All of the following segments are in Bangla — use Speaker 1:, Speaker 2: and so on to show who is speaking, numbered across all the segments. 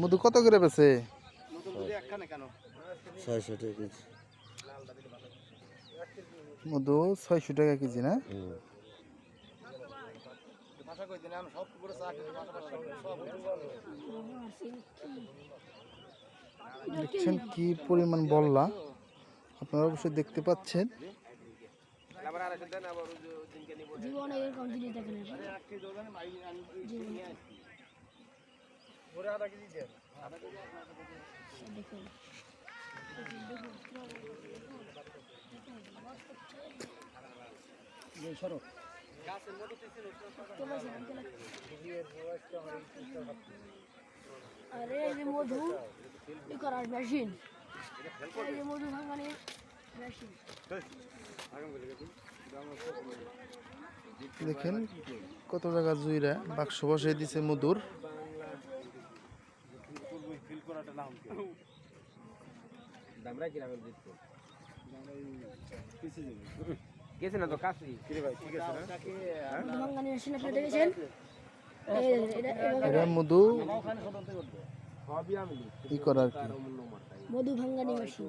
Speaker 1: মধু কত করে বেছে? মধু ছয়শো টাকা কেজি। না
Speaker 2: ভাষা কই দিলাম সব পুরো চা খেতে ভাষা ভাষা সব
Speaker 1: দেখছেন কি পরিমাণ বললা? আপনারা অবশ্যই দেখতে পাচ্ছেন।
Speaker 3: জীবনে এরকম জিনিস
Speaker 2: গাছের
Speaker 3: আরে এই যে মধু ই করার মেশিন যে মধু ভাঙানোর মেশিন
Speaker 1: দেখেন কত টাকা জুইরা বাক্স বসিয়ে দিছে মধুর।
Speaker 2: গেছে না তো
Speaker 3: মধু
Speaker 1: মধু ই করার কি?
Speaker 3: ভাঙানি মেশিন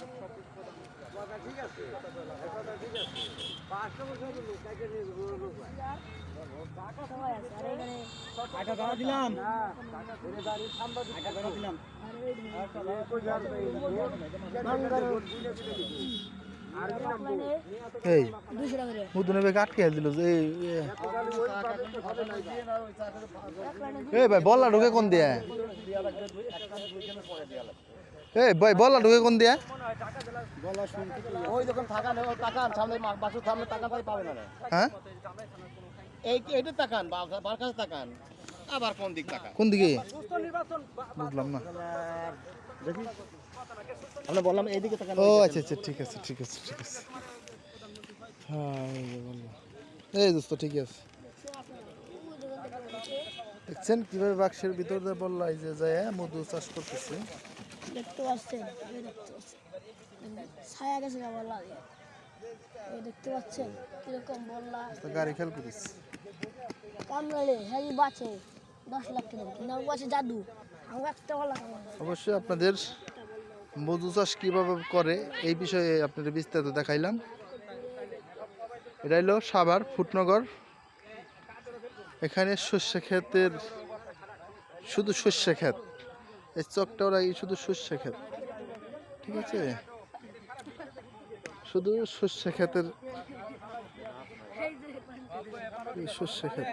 Speaker 2: প্রধানমন্ত্রী নবীন শেখ হাসিনা
Speaker 1: মধু
Speaker 2: প্রধানমন্ত্রী প্রধানমন্ত্রী ঠিক আছে পাঁচটা বছর লোক কাকে
Speaker 3: সবাই আছে আর এখানে
Speaker 2: টাকা দাঁড়া দিলাম টাকা ধরে দাঁড়িয়ে সাম্বা টাকা দাঁড়া দিলাম
Speaker 3: আর এই
Speaker 2: আর কি নাম
Speaker 1: এই
Speaker 3: দুশো টাকা করে।
Speaker 1: মধু নেবে আটকে দিল যে এই এ-
Speaker 3: এক লাইনে
Speaker 1: এই ভাই বললা ঢুকে কোন দিয়া? এই ভাই বললা ঢুকে কোন দিয়া?
Speaker 2: ওই যখন থাকা নেই তাকান সামনে বাসুর সামনে তাকান তাই পাবে না।
Speaker 1: হ্যাঁ?
Speaker 2: এই এইটা তাকান বার কাছে তাকান। আবার কোন দিক তাকান?
Speaker 1: কোন দিকে? বুঝলাম না।
Speaker 2: আমরা বললাম এইদিকে তাকান
Speaker 1: ও আচ্ছা আচ্ছা ঠিক আছে ঠিক আছে ঠিক আছে। হ্যাঁ। এই দোস্ত ঠিক আছে। দেখছেন কীভাবে বাক্সের ভিতর দিয়ে বললা এই যে যায় মধু চাষ করতেছে।
Speaker 3: দেখতে পাচ্ছেন এই দেখতে পাচ্ছেন। ছায়া গেছে গা বললা? এই দেখতে পাচ্ছেন কীরকম বললা?
Speaker 1: তো গাড়ি খেয়াল করিস।
Speaker 3: কামড়ালে হ্যাঁ বাঁচে। দশ লাখ টাকা। কিন্তু বাঁচে জাদু। আমার একটা বললা
Speaker 1: অবশ্যই আপনাদের মধু চাষ কীভাবে করে এই বিষয়ে আপনাদের বিস্তারিত দেখাইলাম। এটা হলো সাভার ফুটনগর। এখানে শস্য ক্ষেতের শুধু শস্য ক্ষেত। এই চকটা ওরা শুধু শস্য ক্ষেত। ঠিক আছে? শুধু শস্য ক্ষেতের শস্য ক্ষেত।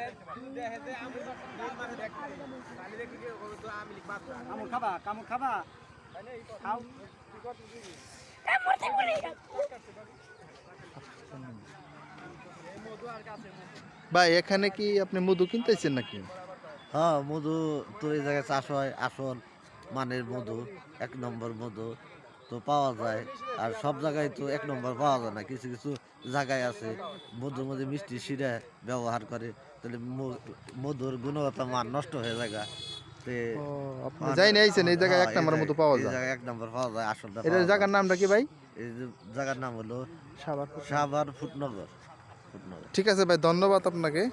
Speaker 1: ভাই এখানে কি আপনি মধু কিনতেছেন নাকি?
Speaker 4: হ্যাঁ মধু তো এই জায়গায় চাষ হয় আসল মানের মধু এক নম্বর মধু তো পাওয়া যায়। আর সব জায়গায় তো এক নম্বর পাওয়া যায় না কিছু কিছু জায়গায় আছে মধুর মধ্যে মিষ্টি শিরা ব্যবহার করে তাহলে মধুর গুণগত মান নষ্ট হয়ে যায়
Speaker 1: নিয়েছেন এই জায়গায় এক
Speaker 4: হ্যাঁ,
Speaker 1: নাম্বার মতো পাওয়া যায়।
Speaker 4: এক নম্বর পাওয়া যায়
Speaker 1: এটার জায়গার নামটা কি ভাই?
Speaker 4: এই যে জায়গার নাম হলো
Speaker 1: সাভার
Speaker 4: সাভার ফুটনগর।
Speaker 1: ঠিক আছে ভাই ধন্যবাদ আপনাকে।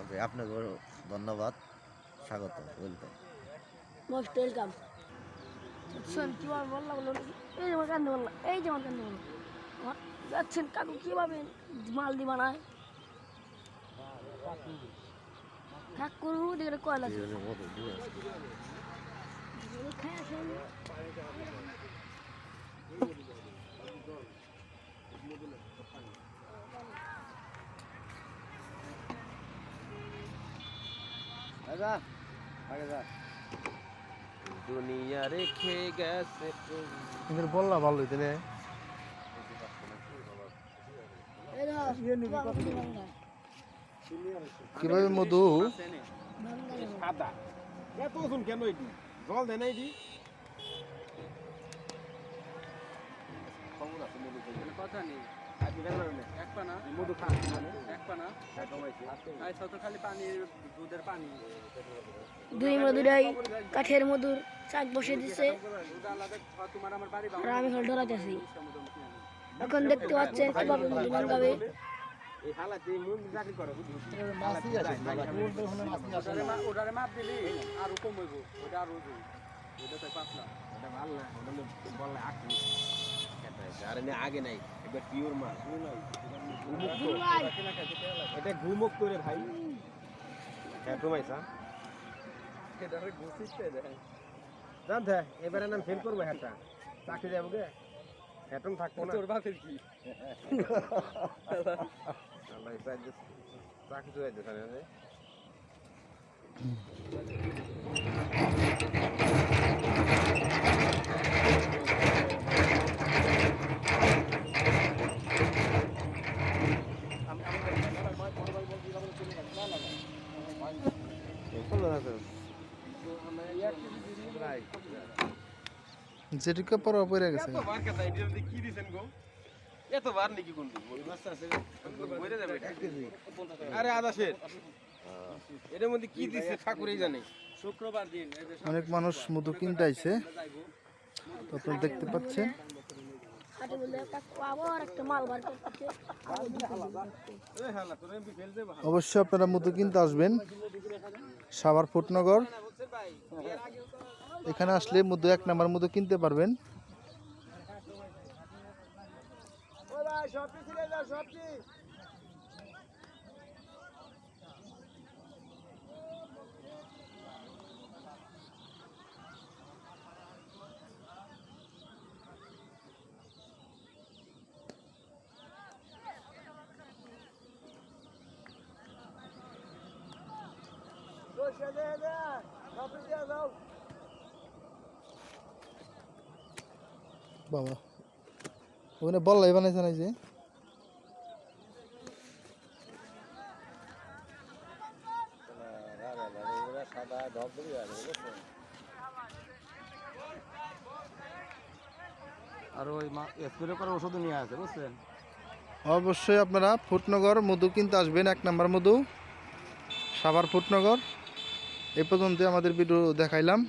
Speaker 4: ওকে আপনাকে ধন্যবাদ স্বাগত ওয়েলকাম
Speaker 3: মোস্ট ওয়েলকাম শোন কি আমার বললা বলল এই যে আমার কান্দে বললা এই যে আমার কান্দে বলল। যাচ্ছেন কাকু কীভাবে? মাল দি বানায় কাকু দেখে কয়লা খাই
Speaker 2: যা আগে যা। দুনিয়া রেখে গেছে
Speaker 1: এদের বললা ভালো হইতে
Speaker 3: এই ধর কীভাবে মধু?
Speaker 1: মধু
Speaker 2: সাদা। এত ওজন কেন এটি জল দেয় না এটি কথা নেই। মধু খান
Speaker 3: দুই মধুরাই কাঠের মধুর চাক বসে দিছে। আর আমি ডরাইতেছি এখন দেখতে পাচ্ছেন কীভাবে মধু মালগাবে
Speaker 2: এই হালাতে চাকরি করে
Speaker 1: মাছই আছে
Speaker 2: ওটারে মাপ দিলি আর কম ওটা আর ওটা তাই পাতলা। ওটা ভালো না ওটা বললে আখি আর এনে আগে নাই একবার পিওর মাছ এটা ঘুমক করে ভাই। হ্যাঁ তোমাইছা জানতে এবারে নাম ফেল করব হ্যাঁটা। চাকরি যাব গে। হ্যাটম থাকব না। তোর বাপের কি? চাকরি পারে না
Speaker 1: যেটুকু পরে পড়ে গেছে।
Speaker 2: এটার মধ্যে কি দিছেন গো? এতবার নাকি কোন আরে আদা শের। এটার মধ্যে কি দিছে ঠাকুরই জানে। শুক্রবার দিন
Speaker 1: অনেক মানুষ মধু কিনতে আইছে তো আপনারা দেখতে পাচ্ছেন।
Speaker 3: হাটে বললে কাকু আবার একটা মাল বার করতেছে
Speaker 2: এই হালা তোর এমপি ফেল দেবা।
Speaker 1: অবশ্যই আপনারা মধু কিনতে আসবেন। সাভার ফুটনগর এখানে আসলে মধু এক নাম্বার মধু কিনতে পারবেন।
Speaker 2: ওই ভাই সবটি ছিলে যাও
Speaker 1: বাবা। ওখানে বল্লাই বানাইছে না যে।
Speaker 2: আর ওই স্প্রে করার ওষুধ নিয়ে আছে বুঝছেন?
Speaker 1: অবশ্যই আপনারা ফুটনগর মধু কিনতে আসবেন এক নাম্বার মধু। সাভার ফুটনগর। এ পর্যন্ত আমাদের ভিডিও দেখাইলাম।